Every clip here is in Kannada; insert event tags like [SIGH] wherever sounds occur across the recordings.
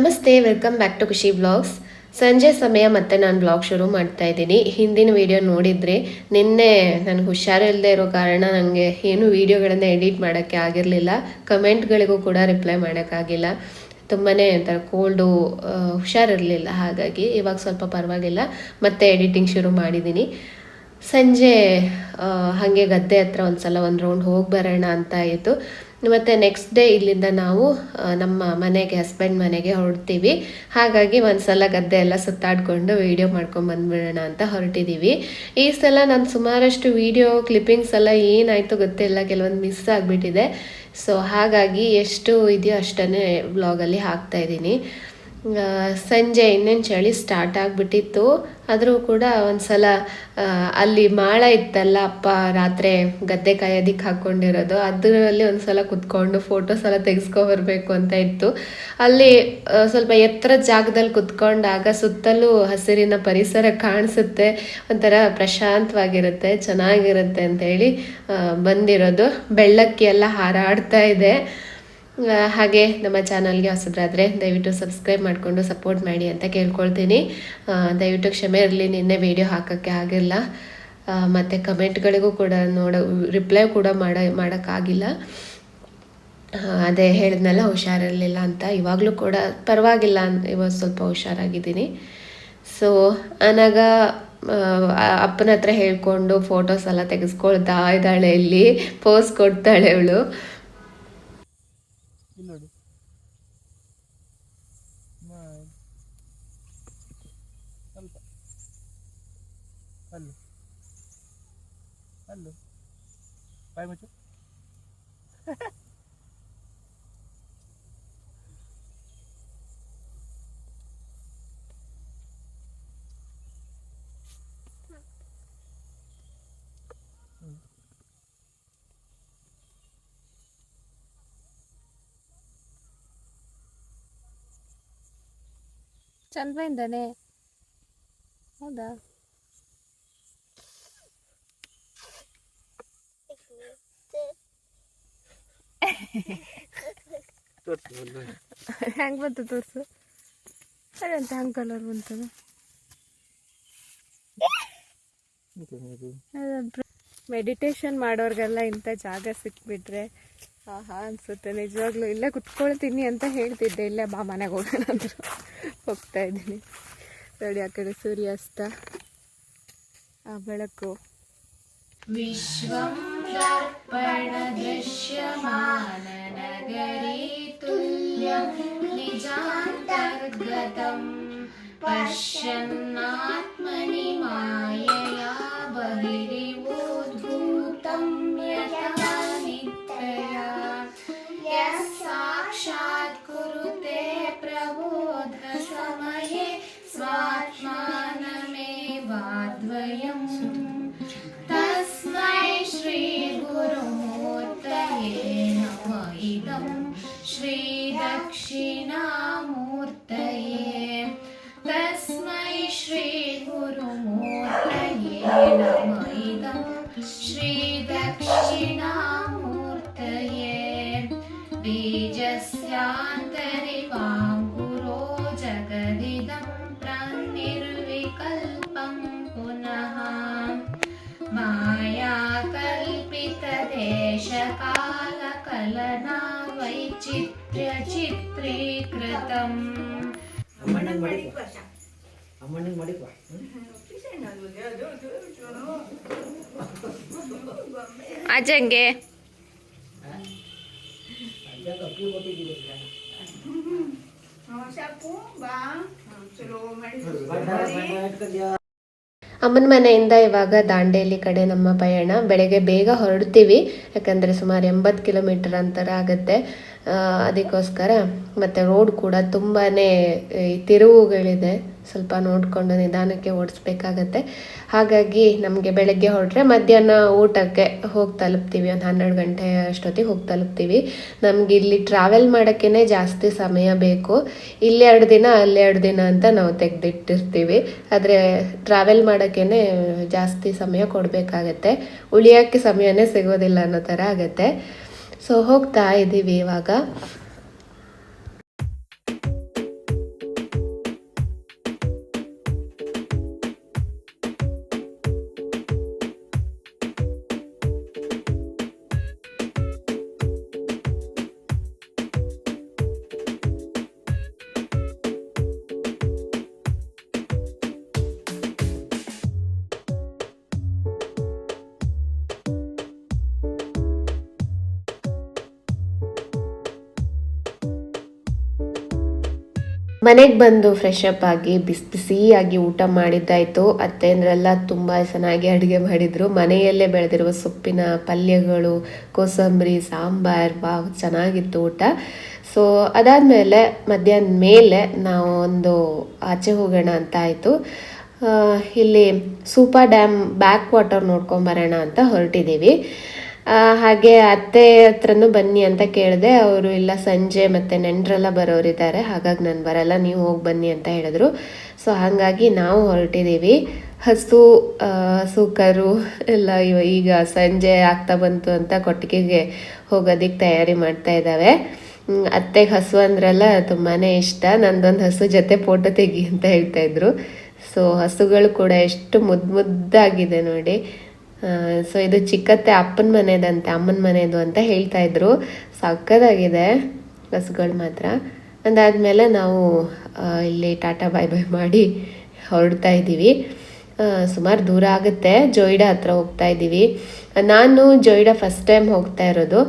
ನಮಸ್ತೆ, welcome back to Khushi blogs. ಸಂಜೆ ಸಮಯ ಮತ್ತೆ ನಾನು ಬ್ಲಾಗ್ ಶುರು ಮಾಡ್ತಾ ಇದ್ದೀನಿ. ಹಿಂದಿನ ವಿಡಿಯೋ ನೋಡಿದ್ರೆ ನಿನ್ನೆ ನನಗೆ ಹುಷಾರಿಲ್ಲದೆ ಇರೋ ಕಾರಣ ನನಗೆ ಏನು ವಿಡಿಯೋಗಳನ್ನು ಎಡಿಟ್ ಮಾಡೋಕ್ಕೆ ಆಗಿರಲಿಲ್ಲ. ಕಮೆಂಟ್ಗಳಿಗೂ ಕೂಡ ರಿಪ್ಲೈ ಮಾಡೋಕ್ಕಾಗಿಲ್ಲ ತುಂಬಾ ಒಂಥರ ಕೋಲ್ಡು ಹುಷಾರಿರಲಿಲ್ಲ ಹಾಗಾಗಿ ಇವಾಗ ಸ್ವಲ್ಪ ಪರವಾಗಿಲ್ಲ. ಮತ್ತೆ ಎಡಿಟಿಂಗ್ ಶುರು ಮಾಡಿದ್ದೀನಿ. ಸಂಜೆ ಹಾಗೆ ಗದ್ದೆ ಹತ್ರ ಒಂದ್ಸಲ ಒಂದು ರೌಂಡ್ ಹೋಗಿ ಬರೋಣ ಅಂತ ಆಯಿತು ಮತ್ತು ನೆಕ್ಸ್ಟ್ ಡೇ ಇಲ್ಲಿಂದ ನಾವು ನಮ್ಮ ಮನೆಗೆ ಹಸ್ಬೆಂಡ್ ಮನೆಗೆ ಹೊರಡ್ತೀವಿ. ಹಾಗಾಗಿ ಒಂದ್ಸಲ ಗದ್ದೆ ಎಲ್ಲ ಸುತ್ತಾಡ್ಕೊಂಡು ವೀಡಿಯೋ ಮಾಡ್ಕೊಂಡು ಬಂದ್ಬಿಡೋಣ ಅಂತ ಹೊರಟಿದ್ದೀವಿ ಈ ಸಲ ನಾನು ಸುಮಾರಷ್ಟು ವೀಡಿಯೋ ಕ್ಲಿಪ್ಪಿಂಗ್ಸ್ ಎಲ್ಲ ಏನಾಯಿತು ಗೊತ್ತಿಲ್ಲ ಕೆಲವೊಂದು ಮಿಸ್ ಆಗಿಬಿಟ್ಟಿದೆ. ಸೊ ಹಾಗಾಗಿ ಎಷ್ಟು ಇದೆಯೋ ಅಷ್ಟನ್ನೇ ಬ್ಲಾಗಲ್ಲಿ ಹಾಕ್ತಾ ಇದ್ದೀನಿ. ಆ, ಸಂಜೆ ಇನ್ನೇನು ಚಳಿ ಸ್ಟಾರ್ಟ್ ಆಗಿಬಿಟ್ಟಿತ್ತು. ಆದರೂ ಕೂಡ ಒಂದು ಸಲ ಅಲ್ಲಿ ಮಾಳ ಇತ್ತಲ್ಲ ಅಪ್ಪ ರಾತ್ರಿ ಗದ್ದೆ ಕಾಯೋದಿಕ್ಕೆ ಹಾಕ್ಕೊಂಡಿರೋದು ಅದರಲ್ಲಿ ಒಂದ್ಸಲ ಕುತ್ಕೊಂಡು ಫೋಟೋಸ್ ಎಲ್ಲ ತೆಗೆಸ್ಕೊಬರ್ಬೇಕು ಅಂತ ಇತ್ತು. ಅಲ್ಲಿ ಸ್ವಲ್ಪ ಎತ್ತರ ಜಾಗದಲ್ಲಿ ಕುತ್ಕೊಂಡಾಗ ಸುತ್ತಲೂ ಹಸಿರಿನ ಪರಿಸರ ಕಾಣಿಸುತ್ತೆ, ಒಂಥರ ಪ್ರಶಾಂತವಾಗಿರುತ್ತೆ, ಚೆನ್ನಾಗಿರುತ್ತೆ ಅಂತೇಳಿ ಹೇಳಿ ಬಂದಿರೋದು. ಬೆಳ್ಳಕ್ಕಿ ಎಲ್ಲ ಹಾರಾಡ್ತಾ ಇದೆ. ಹಾಗೆ ನಮ್ಮ ಚಾನಲ್ಗೆ ಹೊಸದ್ರಾದರೆ ದಯವಿಟ್ಟು ಸಬ್ಸ್ಕ್ರೈಬ್ ಮಾಡಿಕೊಂಡು ಸಪೋರ್ಟ್ ಮಾಡಿ ಅಂತ ಕೇಳ್ಕೊಳ್ತೀನಿ. ದಯವಿಟ್ಟು ಕ್ಷಮೆ ಇರಲಿ, ನಿನ್ನೆ ವಿಡಿಯೋ ಹಾಕೋಕ್ಕೆ ಆಗಿಲ್ಲ. ಮತ್ತು ಕಮೆಂಟ್ಗಳಿಗೂ ಕೂಡ ನೋಡ ರಿಪ್ಲೈ ಕೂಡ ಮಾಡ, ಮಾಡೋಕ್ಕಾಗಿಲ್ಲ. ಅದೇ ಹೇಳಿದ್ನಲ್ಲ, ಹುಷಾರಿರಲಿಲ್ಲ ಅಂತ. ಇವಾಗಲೂ ಕೂಡ ಪರವಾಗಿಲ್ಲ ಇವಾಗ ಸ್ವಲ್ಪ ಹುಷಾರಾಗಿದ್ದೀನಿ. ಸೊ ಅನಾಗ ಅಪ್ಪನ ಹತ್ರ ಹೇಳ್ಕೊಂಡು ಫೋಟೋಸ್ ಎಲ್ಲ ತೆಗೆಸ್ಕೊಳ್ತಾ ಇದ್ದಾಳೆ ಇಲ್ಲಿ. ಪೋಸ್ ಕೊಡ್ತಾಳೆ ಅವಳು ಇಲ್ಲಿ ನೋಡಿ ಮಾಡಿ ಸ್ವಲ್ಪ ಅಲ್ಲು ಅಲ್ಲು ಬಾಯ್ ಮುಚ್ಚು ಚಂದ ಬಂದಾನೆ ಹೌದಾ? [LAUGHS] ಹೆಂಗ್ ಬಂತು ತೋರ್ಸು? ಅದಂತ ಹೆಂಗ್ ಕಲರ್ ಬಂತದ ಮೆಡಿಟೇಷನ್ ಮಾಡೋರ್ಗೆಲ್ಲ ಇಂಥ ಜಾಗ ಸಿಕ್ಬಿಟ್ರೆ ಆಹಾ, ಅನ್ಸುತ್ತೆ. ನಿಜವಾಗ್ಲೂ ಇಲ್ಲೇ ಕುತ್ಕೊಳ್ತೀನಿ ಅಂತ ಹೇಳ್ತಿದ್ದೆ. ಇಲ್ಲೇ ಬಾ, ಮನೆಗೆ ಹೋಗೋಣ ಅಂತ ಹೋಗ್ತಾ ಇದ್ದೀನಿ. ನೋಡಿ ಆ ಕಡೆ ಸೂರ್ಯಾಸ್ತ, ಆ ಬೆಳಕು. ಪಶ್ಯನ್ನಾತ್ಮನಿ ಮಾಯೆಯ ಬಹಿರಿವೋ. श्रीदक्षिणामूर्तये बीजस्यान्तरिवां गुरो जगदिदं प्राङ्निर्विकल्पं पुनः मायाकल्पितदेशकालकलना वैचित्र्यचित्रीकृतम् अम्मनं मडिक्वा अम्मनं मडिक्वा ಅಜ್ಜಂಗೆ. ಅಮ್ಮನ ಮನೆಯಿಂದ ಇವಾಗ ದಾಂಡೇಲಿ ಕಡೆ ನಮ್ಮ ಪಯಣ. ಬೆಳಗ್ಗೆ ಬೇಗ ಹೊರಡ್ತೀವಿ. ಯಾಕಂದರೆ ಸುಮಾರು ಎಂಬತ್ತು ಕಿಲೋಮೀಟರ್ ಅಂತರ ಆಗುತ್ತೆ. ಅದಕ್ಕೋಸ್ಕರ ಮತ್ತು ರೋಡ್ ಕೂಡ ತುಂಬಾ ತಿರುವುಗಳಿದೆ. ಸ್ವಲ್ಪ ನೋಡಿಕೊಂಡು ನಿಧಾನಕ್ಕೆ ಓಡಿಸ್ಬೇಕಾಗತ್ತೆ. ಹಾಗಾಗಿ ನಮಗೆ ಬೆಳಗ್ಗೆ ಹೊರಟ್ರೆ ಮಧ್ಯಾಹ್ನ ಊಟಕ್ಕೆ ಹೋಗಿ ತಲುಪ್ತೀವಿ. ಒಂದು ಹನ್ನೆರಡು ಗಂಟೆ ಅಷ್ಟೊತ್ತಿಗೆ ಹೋಗಿ ತಲುಪ್ತೀವಿ. ನಮ್ಗೆ ಇಲ್ಲಿ ಟ್ರಾವೆಲ್ ಮಾಡೋಕ್ಕೇ ಜಾಸ್ತಿ ಸಮಯ ಬೇಕು. ಇಲ್ಲಿ ಎರಡು ದಿನ, ಅಲ್ಲಿ ಎರಡು ದಿನ ಅಂತ ನಾವು ತೆಗೆದಿಟ್ಟಿರ್ತೀವಿ. ಆದರೆ ಟ್ರಾವೆಲ್ ಮಾಡೋಕ್ಕೇ ಜಾಸ್ತಿ ಸಮಯ ಕೊಡಬೇಕಾಗತ್ತೆ. ಉಳಿಯೋಕ್ಕೆ ಸಮಯನೇ ಸಿಗೋದಿಲ್ಲ ಅನ್ನೋ ಥರ ಆಗುತ್ತೆ. ಸೊ ಹೋಗ್ತಾ ಇದ್ದೀವಿ ಇವಾಗ. ಮನೆಗೆ ಬಂದು ಫ್ರೆಶ್ ಅಪ್ ಆಗಿ, ಬಿಸಿ ಬಿಸಿಯಾಗಿ ಊಟ ಮಾಡಿದ್ದಾಯಿತು. ಅತ್ತೆಂದ್ರೆಲ್ಲ ತುಂಬ ಚೆನ್ನಾಗಿ ಅಡುಗೆ ಮಾಡಿದರು. ಮನೆಯಲ್ಲೇ ಬೆಳೆದಿರುವ ಸೊಪ್ಪಿನ ಪಲ್ಯಗಳು, ಕೋಸಂಬರಿ, ಸಾಂಬಾರ್, ವಾವ್, ಚೆನ್ನಾಗಿತ್ತು ಊಟ. ಸೊ ಅದಾದಮೇಲೆ ಮಧ್ಯಾಹ್ನ ಮೇಲೆ ನಾವು ಒಂದು ಆಚೆ ಹೋಗೋಣ ಅಂತ ಆಯಿತು. ಇಲ್ಲಿ ಸೂಪರ್ ಡ್ಯಾಮ್ ಬ್ಯಾಕ್ ವಾಟರ್ ನೋಡ್ಕೊಂಬರೋಣ ಅಂತ ಹೊರಟಿದ್ದೀವಿ. ಹಾಗೆ ಅತ್ತೆ ಹತ್ರನೂ ಬನ್ನಿ ಅಂತ ಕೇಳಿದೆ. ಅವರು ಇಲ್ಲ, ಸಂಜೆ ಮತ್ತು ನೆಂಟರೆಲ್ಲ ಬರೋರಿದ್ದಾರೆ ಹಾಗಾಗಿ ನಾನು ಬರಲ್ಲ, ನೀವು ಹೋಗಿ ಬನ್ನಿ ಅಂತ ಹೇಳಿದ್ರು. ಸೊ ಹಾಗಾಗಿ ನಾವು ಹೊರಟಿದ್ದೀವಿ ಹಸು ಹಸು, ಕರು ಎಲ್ಲ ಈಗ ಸಂಜೆ ಆಗ್ತಾ ಬಂತು ಅಂತ ಕೊಟ್ಟಿಗೆಗೆ ಹೋಗೋದಕ್ಕೆ ತಯಾರಿ ಮಾಡ್ತಾ ಇದ್ದಾವೆ ಅತ್ತೆ ಹಸು ಅಂದ್ರಲ್ಲ ತುಂಬಾ ಇಷ್ಟ. ನಂದೊಂದು ಹಸು ಜೊತೆ ಫೋಟೋ ತೆಗಿ ಅಂತ ಹೇಳ್ತಾ ಇದ್ರು. ಸೊ ಹಸುಗಳು ಕೂಡ ಎಷ್ಟು ಮುದ್ದು ಮುದ್ದಾಗಿದೆ ನೋಡಿ. ಸೊ ಇದು ಚಿಕ್ಕತ್ತೆ ಅಪ್ಪನ ಮನೆದಂತೆ ಅಮ್ಮನ ಮನೆದು ಅಂತ ಹೇಳ್ತಾ ಇದ್ರು. ಸಕ್ಕದಾಗಿದೆ ಬಸ್ಗಳು ಮಾತ್ರ. ಅದಾದಮೇಲೆ ನಾವು ಇಲ್ಲಿ ಟಾಟಾ ಬಾಯ್ ಬಾಯ್ ಮಾಡಿ ಹೊರಡ್ತಾ ಇದ್ದೀವಿ. ಸುಮಾರು ದೂರ ಆಗುತ್ತೆ, ಜೊಯ್ಡಾ ಹತ್ರ ಹೋಗ್ತಾ ಇದ್ದೀವಿ. ನಾನು ಜೊಯ್ಡಾ ಫಸ್ಟ್ ಟೈಮ್ ಹೋಗ್ತಾ ಇರೋದು.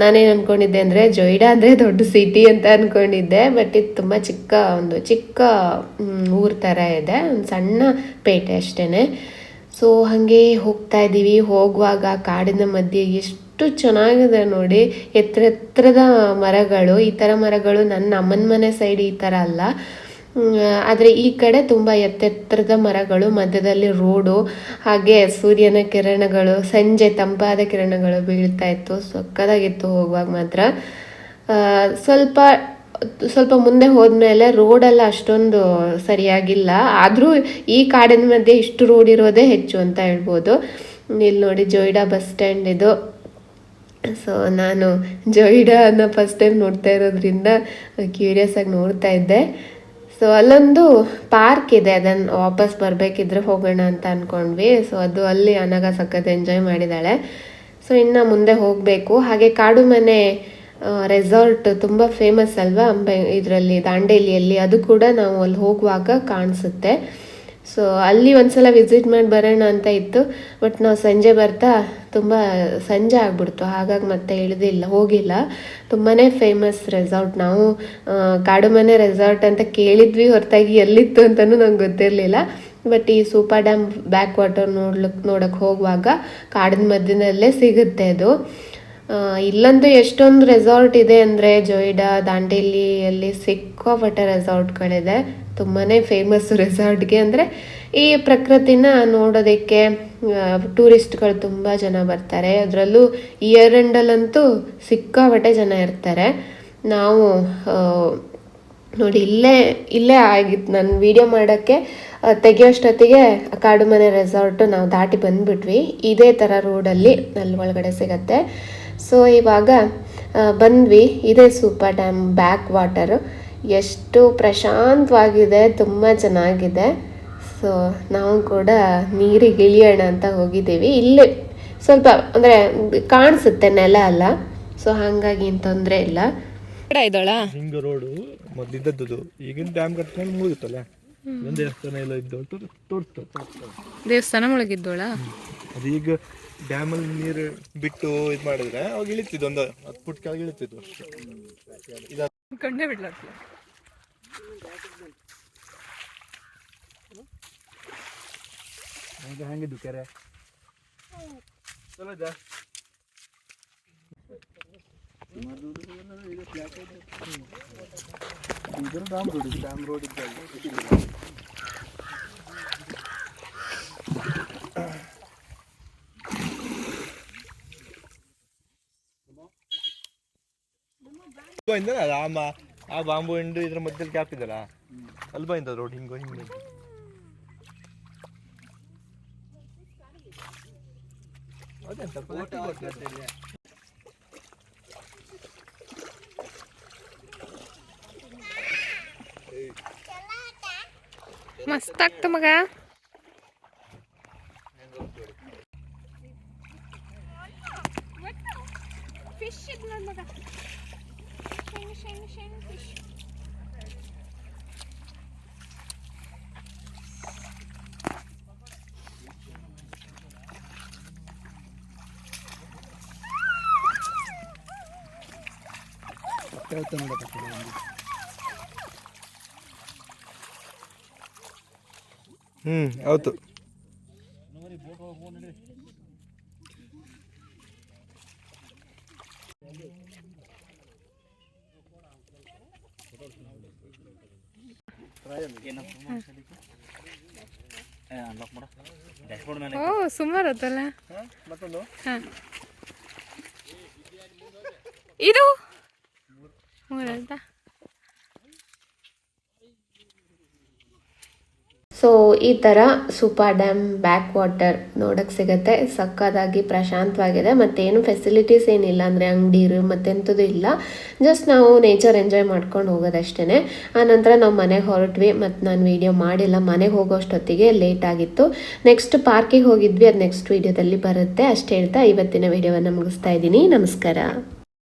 ನಾನೇನು ಅಂದ್ಕೊಂಡಿದ್ದೆ ಅಂದರೆ, ಜೊಯ್ಡಾ ಅಂದರೆ ದೊಡ್ಡ ಸಿಟಿ ಅಂತ ಅಂದ್ಕೊಂಡಿದ್ದೆ ಬಟ್ ಇದು ತುಂಬ ಚಿಕ್ಕ ಒಂದು ಚಿಕ್ಕ ಊರು ಥರ ಇದೆ, ಒಂದು ಸಣ್ಣ ಪೇಟೆ ಅಷ್ಟೇ ಸೊ ಹಾಗೆ ಹೋಗ್ತಾ ಇದ್ದೀವಿ ಹೋಗುವಾಗ ಕಾಡಿನ ಮಧ್ಯೆ ಎಷ್ಟು ಚೆನ್ನಾಗಿದೆ ನೋಡಿ. ಎತ್ತರ ಎತ್ತರದ ಮರಗಳು, ಈ ಥರ ಮರಗಳು ನನ್ನ ಅಮ್ಮನ ಮನೆ ಸೈಡ್ ಈ ಥರ ಅಲ್ಲ. ಆದರೆ ಈ ಕಡೆ ತುಂಬ ಎತ್ತೆತ್ತರದ ಮರಗಳು, ಮಧ್ಯದಲ್ಲಿ ರೋಡು, ಹಾಗೆ ಸೂರ್ಯನ ಕಿರಣಗಳು, ಸಂಜೆ ತಂಪಾದ ಕಿರಣಗಳು ಬೀಳ್ತಾ ಇತ್ತು. ಸಕ್ಕದಾಗಿತ್ತು ಹೋಗುವಾಗ ಮಾತ್ರ. ಸ್ವಲ್ಪ ಸ್ವಲ್ಪ ಮುಂದೆ ಹೋದ್ಮೇಲೆ ರೋಡೆಲ್ಲ ಅಷ್ಟೊಂದು ಸರಿಯಾಗಿಲ್ಲ. ಆದರೂ ಈ ಕಾಡಿನ ಮಧ್ಯೆ ಇಷ್ಟು ರೋಡ್ ಇರೋದೇ ಹೆಚ್ಚು ಅಂತ ಹೇಳ್ಬೋದು. ಇಲ್ಲಿ ನೋಡಿ ಜೋಯಿಡಾ ಬಸ್ ಸ್ಟ್ಯಾಂಡ್ ಇದು. ಸೊ ನಾನು ಜೊಯ್ಡಾನ ಫಸ್ಟ್ ಟೈಮ್ ನೋಡ್ತಾ ಇರೋದ್ರಿಂದ ಕ್ಯೂರಿಯಸ್ ಆಗಿ ನೋಡ್ತಾ ಇದ್ದೆ. ಸೊ ಅಲ್ಲೊಂದು ಪಾರ್ಕ್ ಇದೆ ಅದನ್ನು ವಾಪಸ್ ಬರಬೇಕಿದ್ರೆ ಹೋಗೋಣ ಅಂತ ಅಂದ್ಕೊಂಡ್ವಿ ಸೊ ಅದು ಅಲ್ಲಿ ಅನಗ ಸಖತ್ ಎಂಜಾಯ್ ಮಾಡಿದ್ದಾಳೆ ಸೊ ಇನ್ನು ಮುಂದೆ ಹೋಗಬೇಕು. ಹಾಗೆ ಕಾಡು ಮನೆ ರೆಸಾರ್ಟ್ ತುಂಬ ಫೇಮಸ್ ಅಲ್ವಾ? ಅಂಬೆ, ಇದರಲ್ಲಿ, ದಾಂಡೇಲಿಯಲ್ಲಿ. ಅದು ಕೂಡ ನಾವು ಅಲ್ಲಿ ಹೋಗುವಾಗ ಕಾಣಿಸುತ್ತೆ. ಸೊ ಅಲ್ಲಿ ಒಂದ್ಸಲ ವಿಸಿಟ್ ಮಾಡಿ ಬರೋಣ ಅಂತ ಇತ್ತು. ಬಟ್ ನಾವು ಸಂಜೆ ಬರ್ತಾ ತುಂಬ ಸಂಜೆ ಆಗ್ಬಿಡ್ತು. ಹಾಗಾಗಿ ಮತ್ತೆ ಇಳಿದಿಲ್ಲ ಹೋಗಿಲ್ಲ. ತುಂಬಾ ಫೇಮಸ್ ರೆಸಾರ್ಟ್ ನಾವು ಕಾಡು ಮನೆ ರೆಸಾರ್ಟ್ ಅಂತ ಕೇಳಿದ್ವಿ. ಹೊರತಾಗಿ ಎಲ್ಲಿತ್ತು ಅಂತಲೂ ನಂಗೆ ಗೊತ್ತಿರಲಿಲ್ಲ. ಬಟ್ ಈ ಸೂಪರ್ ಡ್ಯಾಮ್ ಬ್ಯಾಕ್ ವಾಟರ್ ನೋಡ್ಲಿಕ್ಕೆ ನೋಡೋಕ್ಕೆ ಹೋಗುವಾಗ ಕಾಡಿನ ಮಧ್ಯದಲ್ಲೇ ಸಿಗುತ್ತೆ ಅದು. ಇಲ್ಲಂತೂ ಎಷ್ಟೊಂದು ರೆಸಾರ್ಟ್ ಇದೆ ಅಂದರೆ ಜೊಯ್ಡಾ, ದಾಂಡೇಲಿಯಲ್ಲಿ ಸಿಕ್ಕಾಪಟ್ಟೆ ರೆಸಾರ್ಟ್ಗಳಿದೆ ತುಂಬಾ ಫೇಮಸ್ ರೆಸಾರ್ಟ್ಗೆ ಅಂದರೆ ಈ ಪ್ರಕೃತಿನ ನೋಡೋದಕ್ಕೆ ಟೂರಿಸ್ಟ್ಗಳು ತುಂಬ ಜನ ಬರ್ತಾರೆ. ಅದರಲ್ಲೂ ಇಯರ್ ಎಂಡಲ್ಲಂತೂ ಸಿಕ್ಕಾಪಟ್ಟೆ ಜನ ಇರ್ತಾರೆ. ನಾವು ನೋಡಿ ಇಲ್ಲೇ ಇಲ್ಲೇ ಆಗಿತ್ತು ನಾನು ವಿಡಿಯೋ ಮಾಡೋಕ್ಕೆ ತೆಗಿಯೋಷ್ಟೊತ್ತಿಗೆ ಕಾಡು ಮನೆ ರೆಸಾರ್ಟು ನಾವು ದಾಟಿ ಬಂದ್ಬಿಟ್ವಿ. ಇದೇ ಥರ ರೋಡಲ್ಲಿ ಅಲ್ಲಿ ಒಳಗಡೆ ಸಿಗತ್ತೆ. ಸೊ ಇವಾಗ ಬಂದ್ವಿ. ಇದೇ ಸೂಪರ್ ಡ್ಯಾಮ್ ಬ್ಯಾಕ್ ವಾಟರು ಎಷ್ಟು ಪ್ರಶಾಂತವಾಗಿದೆ ತುಂಬ ಚೆನ್ನಾಗಿದೆ. ಸೊ ನಾವು ಕೂಡ ನೀರಿಗೆ ಇಳಿಯೋಣ ಅಂತ ಹೋಗಿದ್ದೀವಿ. ಇಲ್ಲಿ ಸ್ವಲ್ಪ ಅಂದರೆ ಕಾಣಿಸುತ್ತೆ ನೆಲ ಅಲ್ಲ ಸೊ ಹಾಗಾಗಿ ಏನು ತೊಂದರೆ ಇಲ್ಲ. ಇದ್ದಾಳ ಹಿಂಗ ರೋಡು ಮೊದಲಿದ್ದದ್ದು. ಈಗಿನ ಡ್ಯಾಮ್ ಕಟ್ಕೊಂಡು ಮುಗಿತ್ತಲ್ಲ ಒಂದು ದೇವಸ್ಥಾನ ಎಲ್ಲ ದೇವಸ್ಥಾನ ಮುಳುಗಿದ್ದೋಳ ಅದೀಗ ಡ್ಯಾಮಲ್ಲಿ ನೀರು ಬಿಟ್ಟು ಇದು ಮಾಡಿದ್ರೆ ಅವಾಗ ಇಳಿತಿದ್ದು ಒಂದು ಹತ್ತು ಫುಟ್ ಕೆಳಗೆ ಇಳಿತಿದ್ದು ಇದು ಕಂಡೇ ಬಿಡ್ಲತ್ಲ ಹಂಗೆ ಹೆಂಗಿದ್ದು ಕೆರೆ. ಚಲೋ ಇದ್ದ ಇದು. ಡ್ಯಾಮ್ ರೋಡ್ ಡ್ಯಾಮ್ ರೋಡ್ ಇದ್ದಲ್ಲಿ ಬಂದ ರಾಮ ಆ ಬಾಂಬು ಹಿಂಡು ಇದ್ರ ಮಧ್ಯದಲ್ಲಿ ಗ್ಯಾಪ್ ಇದಲ್ಲ ಅಲ್ಲಿ ಇಂದ ರೋಡ್ ಹಿಂಗೋ ಹಿಂಗೆ. ಅದೆಂತ ಮಸ್ತ್ ಆಗ್ತ ಮಗ. ಫಿಶ್ ಇದ್ ಮಗ. mexe, mexe, mexe. వెళ్తున్నాడు అక్కడ అవుతూ ಓ ಸುಮಾರು ಹಾಂ. ಇದು? ಮೂರಂತ ಈ ಥರ ಸೂಪಾ ಡ್ಯಾಮ್ ಬ್ಯಾಕ್ ವಾಟರ್ ನೋಡೋಕ್ಕೆ ಸಿಗುತ್ತೆ. ಸಕ್ಕದಾಗಿ ಪ್ರಶಾಂತವಾಗಿದೆ. ಮತ್ತೇನು ಫೆಸಿಲಿಟೀಸ್ ಏನಿಲ್ಲ ಅಂದರೆ ಅಂಗಡಿ ಮತ್ತೆಂಥದ್ದು ಇಲ್ಲ. ಜಸ್ಟ್ ನಾವು ನೇಚರ್ ಎಂಜಾಯ್ ಮಾಡ್ಕೊಂಡು ಹೋಗೋದಷ್ಟೇ ಆನಂತರ ನಾವು ಮನೆಗೆ ಹೊರಟ್ವಿ. ಮತ್ತು ನಾನು ವೀಡಿಯೋ ಮಾಡಿಲ್ಲ. ಮನೆಗೆ ಹೋಗೋಷ್ಟೊತ್ತಿಗೆ ಲೇಟ್ ಆಗಿತ್ತು. ನೆಕ್ಸ್ಟ್ ಪಾರ್ಕಿಗೆ ಹೋಗಿದ್ವಿ. ಅದು ನೆಕ್ಸ್ಟ್ ವೀಡಿಯೋದಲ್ಲಿ ಬರುತ್ತೆ. ಅಷ್ಟೇ ಹೇಳ್ತಾ ಇವತ್ತಿನ ವೀಡಿಯೋವನ್ನು ಮುಗಿಸ್ತಾ ಇದ್ದೀನಿ. ನಮಸ್ಕಾರ.